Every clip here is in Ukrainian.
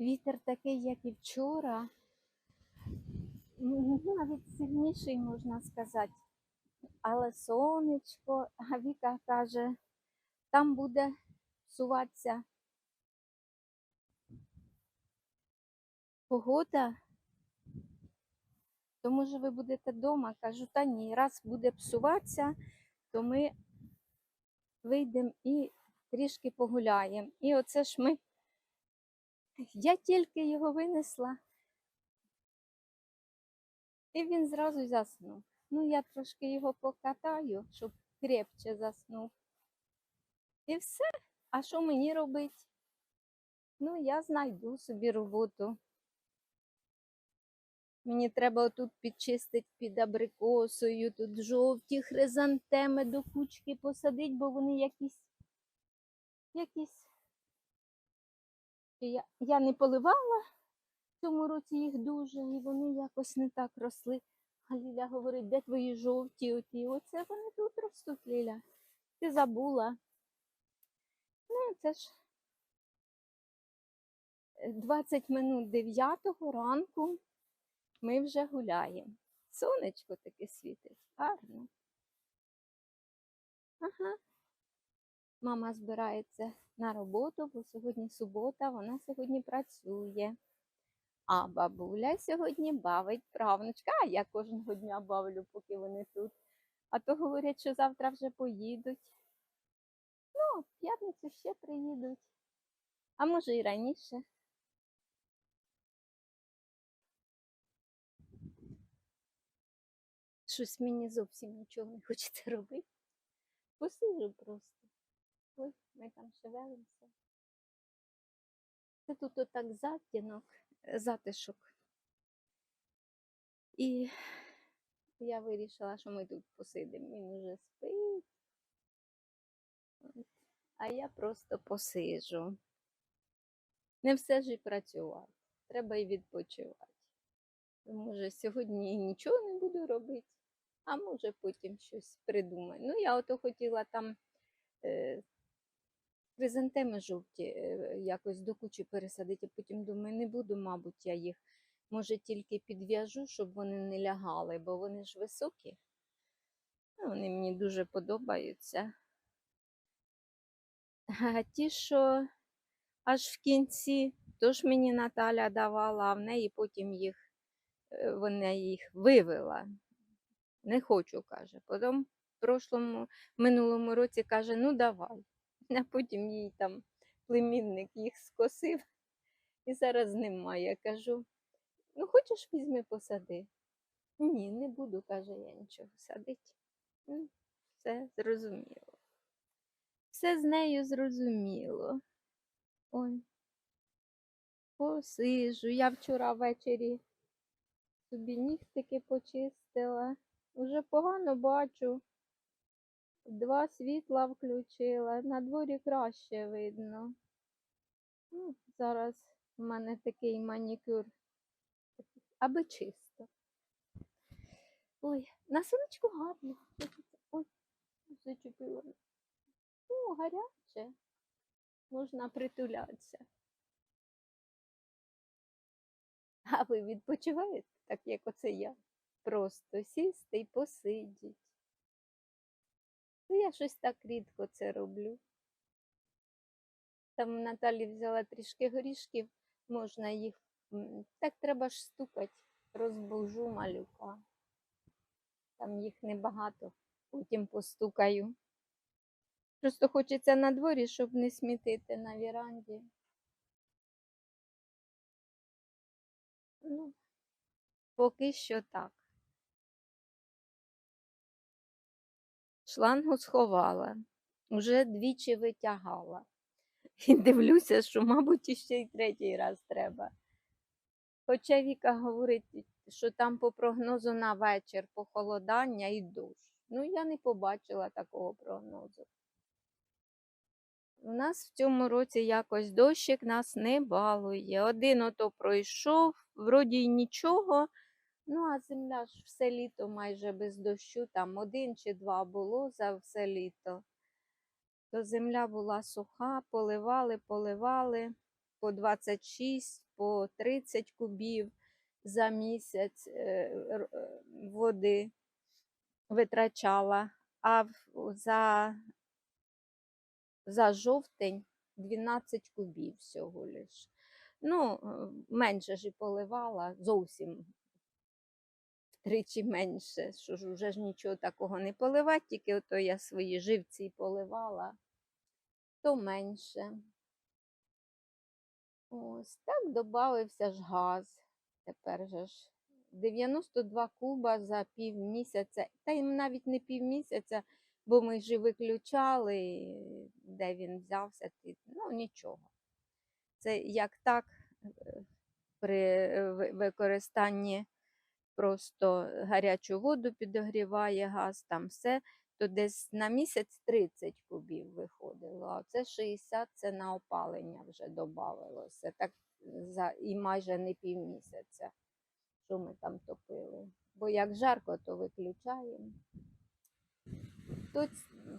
Вітер такий, як і вчора. Ну, Навіть сильніший, можна сказати. Але сонечко, а Віка каже, там буде псуватися погода. То може ви будете вдома? Кажу, та ні, раз буде псуватися, то ми вийдемо і трішки погуляємо. І оце ж ми. Я тільки його винесла, і він зразу заснув. Ну, я трошки його покатаю, щоб крепче заснув. І все. А що мені робити? Ну, я знайду собі роботу. Мені треба отут підчистити під абрикосою, тут жовті хризантеми до кучки посадити, бо вони якісь, якісь. Я, я не поливала в цьому році їх дуже, і вони якось не так росли. А Ліля говорить, де твої жовті оті? Оце вони тут ростуть, Ліля. Ти забула. Ну, це ж е, 20 минут 9 ранку ми вже гуляємо. Сонечко таке світить. Гарно. Ага. Мама збирається на роботу, бо сьогодні субота, вона сьогодні працює. А бабуля сьогодні бавить правнучка, а я кожного дня бавлю, поки вони тут. А то говорять, що завтра вже поїдуть. Ну, в п'ятницю ще приїдуть. А може і раніше. Щось мені зовсім нічого не хочеться робити. Посижу просто. Ой, ми там шевелимося. Це тут отак затінок, е, затишок. І я вирішила, що ми тут посидимо. Він уже спить. А я просто посижу. Не все ж і працювати. Треба і відпочивати. Може, сьогодні нічого не буду робити, а може потім щось придумаю. Ну, я ото хотіла там е, хризантеми жовті е, якось до кучі пересадити, а потім думаю, не буду, мабуть, я їх може тільки підв'яжу, щоб вони не лягали, бо вони ж високі. Ну, Вони мені дуже подобаються. А ті, що аж в кінці, то ж мені Наталя давала, а в неї потім їх, е, вона їх вивела. Не хочу, каже. Потім в прошлому, минулому році каже, ну давай. А потім їй там племінник їх скосив, і зараз немає. Кажу, ну хочеш візьми посади? Ні, не буду, каже, я нічого садити. Ну, Все зрозуміло. Все з нею зрозуміло. Ой. Посижу. Я вчора ввечері собі нігтики почистила. Уже погано бачу. Два світла включила. На дворі краще видно. Ну, зараз в мене такий манікюр, аби чисто. Ой, на сонечку гарно. Ой, зачепила. Ну, гаряче. Можна притулятися. А ви відпочиваєте, так як оце я? Просто сісти і посидіть. Ну, я щось так рідко це роблю. Там Наталі взяла трішки горішків, можна їх. Так треба ж стукати, розбужу малюка. Там їх небагато, потім постукаю. Просто хочеться на дворі, щоб не смітити на віранді. Ну, поки що так. Шлангу сховала, уже двічі витягала. І дивлюся, що, мабуть, іще й третій раз треба. Хоча Віка говорить, що там по прогнозу на вечір похолодання і дощ. Ну, я не побачила такого прогнозу. У нас в цьому році якось дощик нас не балує. Один ото пройшов, вроді й нічого. Ну, а земля ж все літо майже без дощу, там один чи два було за все літо. То земля була суха, поливали, поливали по 26, по 30 кубів за місяць е, е, води витрачала, а за, за жовтень 12 кубів всього лиш. Ну, е, менше ж і поливала, зовсім втричі менше, що ж вже ж нічого такого не поливати, тільки ото я свої живці поливала, то менше. Ось так додався ж газ. Тепер же ж 92 куба за півмісяця, та й навіть не півмісяця, бо ми ж виключали, де він взявся, ну нічого. Це як так е, при е, використанні просто гарячу воду підогріває газ, там все, то десь на місяць 30 кубів виходило, а це 60 це на опалення вже додавалося. Так за і майже не півмісяця, що ми там топили. Бо як жарко, то виключаємо. Тут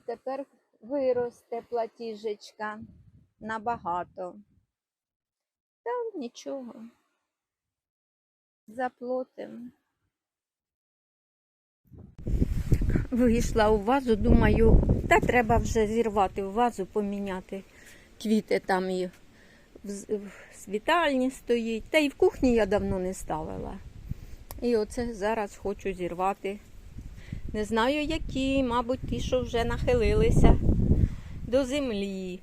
тепер виросте платіжечка набагато. Та нічого. Заплатимо. Вийшла у вазу, думаю, та треба вже зірвати в вазу, поміняти. Квіти там і в, з- в вітальні стоїть. Та і в кухні я давно не ставила. І оце зараз хочу зірвати. Не знаю, які, мабуть, ті, що вже нахилилися до землі.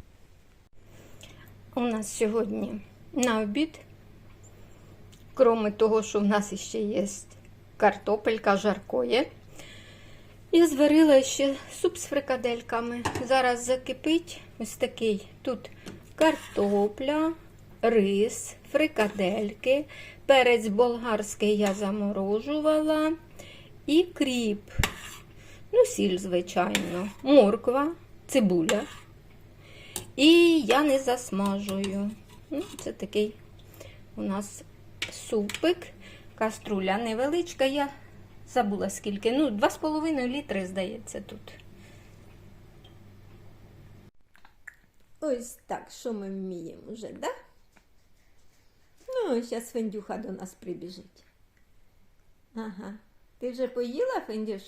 У нас сьогодні на обід, крім того, що в нас ще є картопелька жаркоє. Я зварила ще суп з фрикадельками. Зараз закипить ось такий. Тут картопля, рис, фрикадельки, перець болгарський я заморожувала і кріп. Ну, сіль, звичайно, морква, цибуля. І я не засмажую. Ну, це такий у нас супик. Каструля невеличка. Я забула скільки. Ну, 2,5 літри, здається, тут. Ось так, що ми вміємо вже, да? Ну, зараз Фендюха до нас прибіжить. Ага. Ти вже поїла, Фендюш?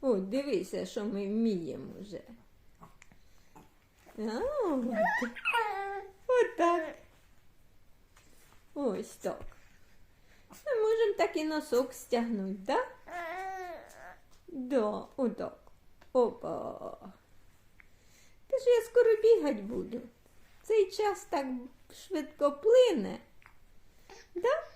Ой, дивися, що ми вміємо вже. А, от. Отак. Ось так. Так і носок стягнуть, так? Да, отак. Опа. Та ж я скоро бігать буду. Цей час так швидко плине. Да?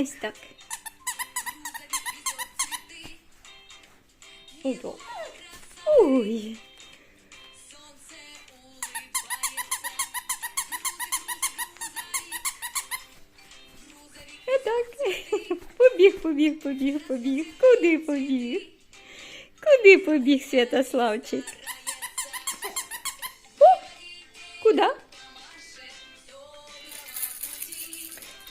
Ось так. Ого. Ой. Так. Побіг, побіг, побіг, побіг. Куди побіг? Куди побіг Святославчик? О, куди?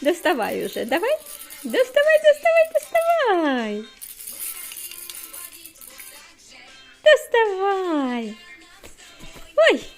Доставай уже, давай. Доставай, доставай, доставай. Доставай. Ой.